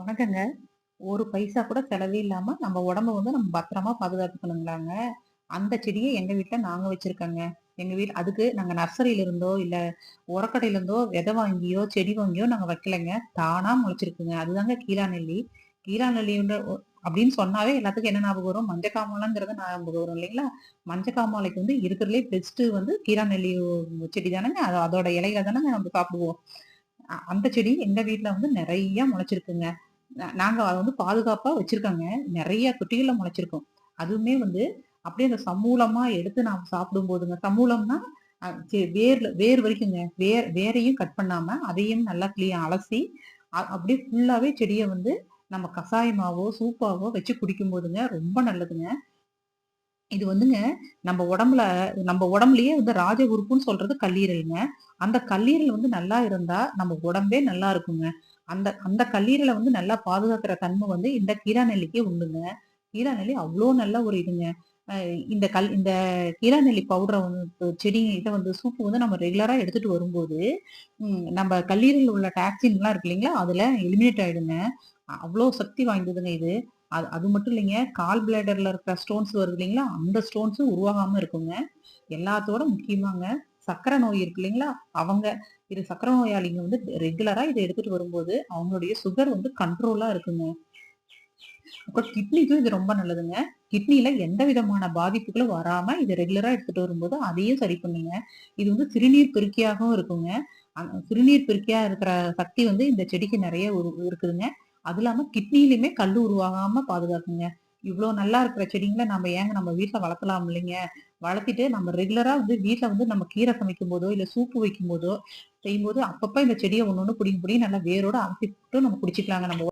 வணக்கங்க. ஒரு பைசா கூட செலவே இல்லாம நம்ம உடம்ப வந்து நம்ம பத்திரமா பாதுகாத்துக்கணுங்களாங்க. அந்த செடியை எங்க வீட்டில் நாங்க வச்சிருக்கோங்க. எங்க வீட்ல அதுக்கு நாங்க நர்சரியில இருந்தோ, இல்ல உரக்கடையில இருந்தோ விதை வாங்கியோ, செடி வாங்கியோ நாங்க வைக்கலைங்க தானா முளைச்சிருக்குங்க. அதுதாங்க கீழாநெல்லி. கீழாநெல்லின்ற அப்படின்னு சொன்னாவே எல்லாத்துக்கும் என்ன ஞாபகம் வரும்? மஞ்சக்காமாலைங்கிறது ஞாபகம் வரும் இல்லைங்களா? மஞ்சக்காமாலைக்கு வந்து இருக்கிறதுலே பெஸ்ட்டு வந்து கீழாநெல்லி செடி தானங்க. அது அதோட இலையில தானங்க நம்ம சாப்பிடுவோம். அந்த செடி எங்க வீட்டில் வந்து நிறைய முளைச்சிருக்குங்க. நாங்கள் அதை வந்து பாதுகாப்பாக வச்சுருக்கோங்க நிறைய குட்டிகளில் முளைச்சிருக்கோம் அதுவுமே வந்து அப்படியே அந்த சமூலமாக எடுத்து நாம சாப்பிடும்போதுங்க சமூலம்னா வேர்ல வேர் வரைக்குங்க. வேர் வேரையும் கட் பண்ணாமல் அதையும் நல்லா கிளீ அலசி, அ அப்படியே ஃபுல்லாகவே செடியை வந்து நம்ம கஷாயமாவோ சூப்பாவோ வச்சு குடிக்கும்போதுங்க ரொம்ப நல்லதுங்க. இது வந்துங்க நம்ம உடம்புல நம்ம உடம்புலயே வந்து ராஜ உறுப்புன்னு சொல்றது கல்லீரல்ங்க. அந்த கல்லீரல் வந்து நல்லா இருந்தா, நம்ம உடம்பே நல்லா இருக்குங்க. அந்த அந்த கல்லீரலை வந்து நல்லா பாதுகாக்கிற தன்மை வந்து இந்த கீழாநெல்லிக்கு உண்டுங்க. கீழாநெல்லி அவ்வளோ நல்ல ஒரு இதுங்க. இந்த கல் இந்த கீழாநெல்லி பவுடரை வந்து செடிங்க செடி வந்து சூப்பு வந்து நம்ம ரெகுலரா எடுத்துட்டு வரும்போது, நம்ம கல்லீரல்ல உள்ள டாக்ஸின்லாம் இருக்கு இல்லைங்களா? அதுல எலிமினேட் ஆயிடுங்க. அவ்வளோ சக்தி வாய்ந்ததுங்க இது. அது அது மட்டும் இல்லைங்க. கால் பிளேடர்ல இருக்கிற ஸ்டோன்ஸ் வருது இல்லைங்களா? அந்த ஸ்டோன்ஸும் உருவாகாம இருக்குங்க. எல்லாத்தோட முக்கியமாங்க, சக்கரை நோய் இருக்கு இல்லைங்களா? அவங்க இது சக்கரை நோயாளிங்க வந்து ரெகுலரா இதை எடுத்துட்டு வரும்போது, அவங்களுடைய சுகர் வந்து கண்ட்ரோலா இருக்குங்க. அப்புறம் கிட்னிக்கும் இது ரொம்ப நல்லதுங்க. கிட்னில எந்த விதமான பாதிப்புகளும் வராம இதை ரெகுலரா எடுத்துட்டு வரும்போது, அதையும் சரி பண்ணுங்க. இது வந்து சிறுநீர் பெருக்கியாகவும் இருக்குங்க. சிறுநீர் பெருக்கியா இருக்கிற சக்தி வந்து இந்த செடிக்கு நிறைய இருக்குதுங்க. அது இல்லாம கிட்னிலுமே கல் உருவாகாம பாதுகாக்குங்க. இவ்வளோ நல்லா இருக்கிற செடிங்களை நம்ம ஏங்க நம்ம வீட்டில் வளர்த்தலாம் இல்லைங்க? வளர்த்திட்டு நம்ம ரெகுலரா வந்து வீட்டில் வந்து நம்ம கீரை சமைக்கும்போதோ, இல்ல சூப்பு வைக்கும்போதோ, செய்யும்போது அப்பப்போ இந்த செடியை ஒண்ணு ஒண்ணு பிடிங்க பிடி நல்லா வேரோட அமுத்தி விட்டு நம்ம குடிச்சிக்கலாங்க நம்ம